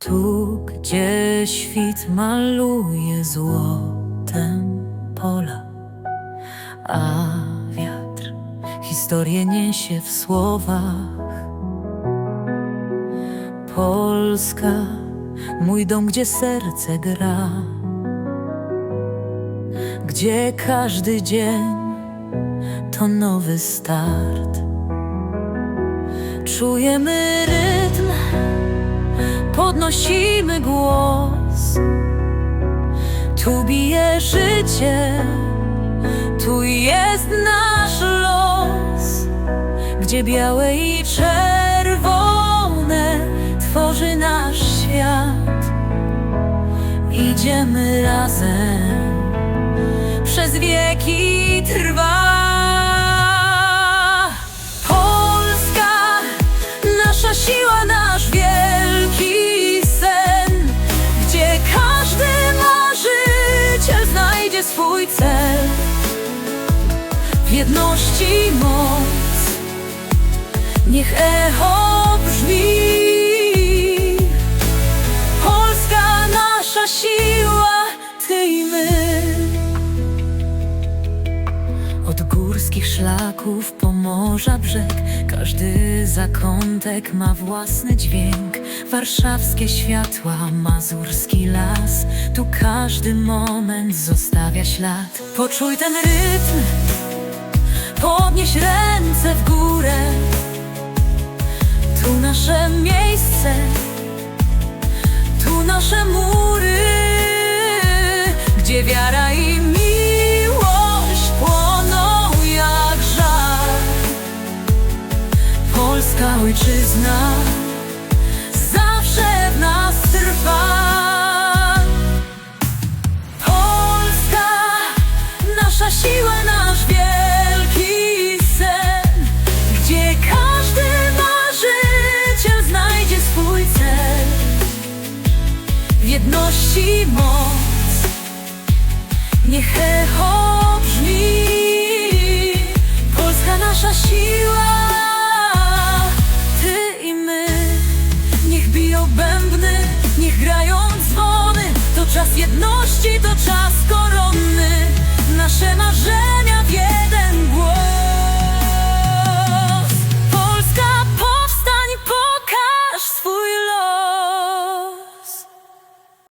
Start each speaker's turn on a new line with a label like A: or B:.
A: Tu, gdzie świt maluje złotem pola, a wiatr historię niesie w słowach. Polska, mój dom, gdzie serce gra, gdzie każdy dzień to nowy start. Czujemy rytm, podnosimy głos. Tu bije życie, tu jest nasz los, gdzie białe i czerwone tworzy nasz świat. Idziemy razem, przez wieki trwa. Polska, nasza siła, swój cel. W jedności moc, niech echo brzmi. Szlaków po morza brzeg. Każdy zakątek ma własny dźwięk. Warszawskie światła, mazurski las. Tu każdy moment zostawia ślad. Poczuj ten rytm. Podnieś ręce w górę. Tu nasze miejsce. Tu nasze mury Gdzie wiara i Polska ojczyzna zawsze w nas trwa. Polska, nasza siła, nasz wielki sen. Gdzie każdy marzyciel znajdzie swój cel. W jedności moc. Niech echo brzmi. Polska nasza siła czas jedności, to czas koronny. Nasze marzenia